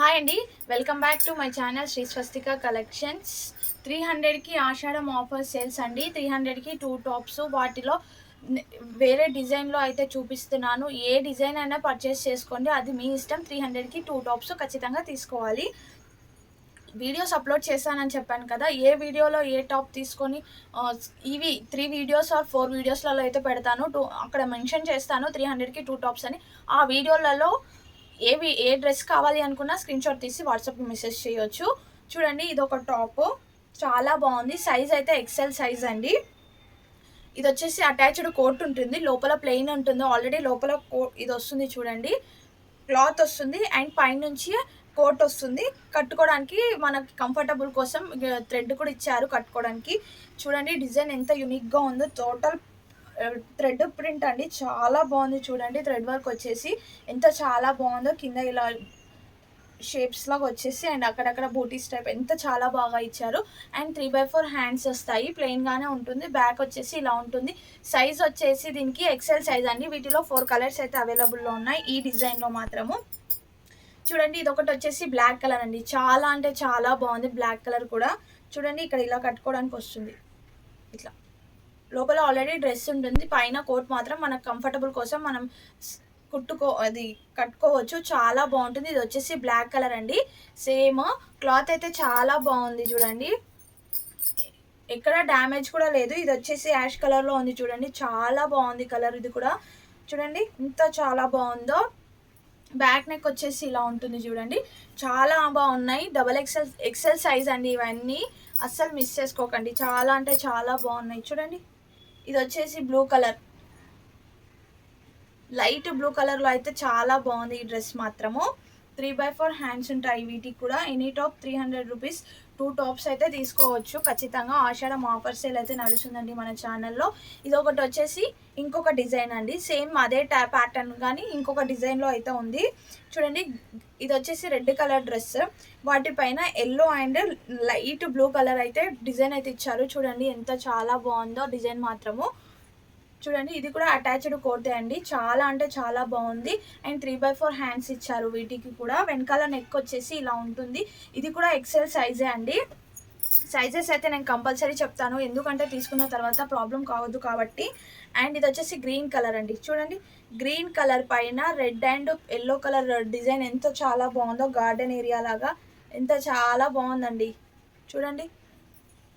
Hi అండి welcome back to my channel Shri Swastika collections three హండ్రెడ్కి ఆషాఢం offer sales అండి. Three హండ్రెడ్కి two tops వాటిలో వేరే డిజైన్లో అయితే చూపిస్తున్నాను. ఏ డిజైన్ అయినా పర్చేస్ చేసుకోండి. అది మీ ఇష్టం. త్రీ హండ్రెడ్కి టూ టాప్స్ ఖచ్చితంగా తీసుకోవాలి. వీడియోస్ అప్లోడ్ చేశానని చెప్పాను కదా. ఏ వీడియోలో ఏ టాప్ తీసుకొని ఇవి త్రీ వీడియోస్ ఆర్ ఫోర్ వీడియోస్లలో అయితే పెడతాను. టూ అక్కడ మెన్షన్ చేస్తాను త్రీ హండ్రెడ్కి టూ టాప్స్ అని. ఆ వీడియోలలో ఏవి ఏ డ్రెస్ కావాలి అనుకున్నా స్క్రీన్ షాట్ తీసి వాట్సాప్కి మెసేజ్ చేయొచ్చు. చూడండి ఇది ఒక టాప్. చాలా బాగుంది. సైజ్ అయితే ఎక్సెల్ సైజ్ అండి. ఇది వచ్చేసి అటాచ్డ్ కోట్ ఉంటుంది. లోపల ప్లెయిన్ ఉంటుంది ఆల్రెడీ లోపల కోట్ ఇది వస్తుంది చూడండి. క్లాత్ వస్తుంది అండ్ పైనుంచి కోట్ వస్తుంది. కట్టుకోవడానికి మనకి కంఫర్టబుల్ కోసం థ్రెడ్ కూడా ఇచ్చారు కట్టుకోవడానికి. చూడండి డిజైన్ ఎంత యూనిక్గా ఉందో టోటల్ థ్రెడ్ ప్రింట్ అండి. చాలా బాగుంది చూడండి. థ్రెడ్ వర్క్ వచ్చేసి ఎంత చాలా బాగుందో కింద ఇలా షేప్స్ లాగా వచ్చేసి అండ్ అక్కడక్కడ బూటీస్ టైప్ ఎంత చాలా బాగా ఇచ్చారు. And three by four hands వస్తాయి. ప్లెయిన్గానే ఉంటుంది. బ్యాక్ వచ్చేసి ఇలా ఉంటుంది. సైజ్ వచ్చేసి దీనికి ఎక్సెల్ సైజ్ అండి. వీటిలో ఫోర్ కలర్స్ అయితే అవైలబుల్లో ఉన్నాయి. ఈ డిజైన్లో మాత్రము. చూడండి ఇది ఒకటి వచ్చేసి బ్లాక్ కలర్ అండి. చాలా అంటే చాలా బాగుంది బ్లాక్ కలర్ కూడా. చూడండి ఇక్కడ ఇలా కట్టుకోవడానికి వస్తుంది. ఇట్లా. లోపల ఆల్రెడీ డ్రెస్ ఉంటుంది. పైన కోట్ మాత్రం మనకు కంఫర్టబుల్ కోసం మనం కుట్టుకో అది కట్టుకోవచ్చు. చాలా బాగుంటుంది. ఇది వచ్చేసి బ్లాక్ కలర్ అండి. సేమ్ క్లాత్ అయితే చాలా బాగుంది చూడండి. ఎక్కడ డ్యామేజ్ కూడా లేదు. ఇది వచ్చేసి యాష్ కలర్లో ఉంది చూడండి. చాలా బాగుంది కలర్ ఇది కూడా. చూడండి ఇంత చాలా బాగుందో. బ్యాక్ నెక్ వచ్చేసి ఇలా ఉంటుంది చూడండి. చాలా బాగున్నాయి. డబల్ ఎక్సెల్ ఎక్సెల్ సైజ్ అండి ఇవన్నీ. అస్సలు మిస్ చేసుకోకండి. చాలా అంటే చాలా బాగున్నాయి. చూడండి. ఇది వచ్చేసి బ్లూ కలర్. లైట్ బ్లూ కలర్లో అయితే చాలా బాగుంది ఈ డ్రెస్ మాత్రము. త్రీ బై ఫోర్ హ్యాండ్స్ ఉంటాయి. వీటికి కూడా any top three hundred rupees two tops అయితే తీసుకోవచ్చు. ఖచ్చితంగా ఆషాఢం ఆఫర్ సేల్ అయితే నడుస్తుందండి మన ఛానల్లో. ఇది ఒకటి వచ్చేసి ఇంకొక డిజైన్ అండి. సేమ్ అదే టా ప్యాటర్న్ కానీ ఇంకొక డిజైన్లో అయితే ఉంది. చూడండి ఇది వచ్చేసి రెడ్ కలర్ డ్రెస్. వాటిపైన yellow and light blue colour అయితే డిజైన్ అయితే ఇచ్చారు. చూడండి ఎంత చాలా బాగుందో డిజైన్ మాత్రము. చూడండి ఇది కూడా అటాచ్డ్ కోటే అండి. చాలా అంటే చాలా బాగుంది. And three by four hands ఇచ్చారు వీటికి కూడా. వెనకాల నెక్ వచ్చేసి ఇలా ఉంటుంది. ఇది కూడా ఎక్సెల్ సైజే అండి. సైజెస్ అయితే నేను కంపల్సరీ చెప్తాను. ఎందుకంటే తీసుకున్న తర్వాత ప్రాబ్లం కావద్దు కాబట్టి. అండ్ ఇది వచ్చేసి గ్రీన్ కలర్ అండి. చూడండి గ్రీన్ కలర్ పైన red and yellow colour design ఎంత చాలా బాగుందో గార్డెన్ ఏరియా లాగా. ఎంత చాలా బాగుందండి. చూడండి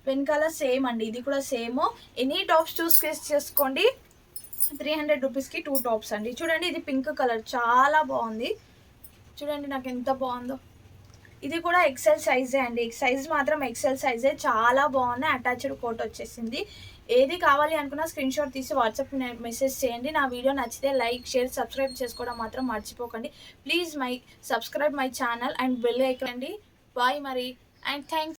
వెనకాల సేమ్ అండి. ఇది కూడా సేమ్. ఎనీ టాప్స్ చూస్ చేసుకోండి. త్రీ హండ్రెడ్ రూపీస్కి టూ టాప్స్ అండి. చూడండి ఇది పింక్ కలర్ చాలా బాగుంది. చూడండి నాకు ఎంత బాగుందో. ఇది కూడా ఎక్సెల్ సైజే అండి. సైజ్ మాత్రం ఎక్సెల్ సైజే చాలా బాగున్నాయి అటాచ్డ్ కోట్ వచ్చేసింది. ఏది కావాలి అనుకున్నా స్క్రీన్ షాట్ తీసి వాట్సాప్ మెసేజ్ చేయండి. నా వీడియో నచ్చితే లైక్ షేర్ సబ్స్క్రైబ్ చేసుకోవడం మాత్రం మర్చిపోకండి. Please my subscribe my channel and bell ఐకండి bye మరి. And thanks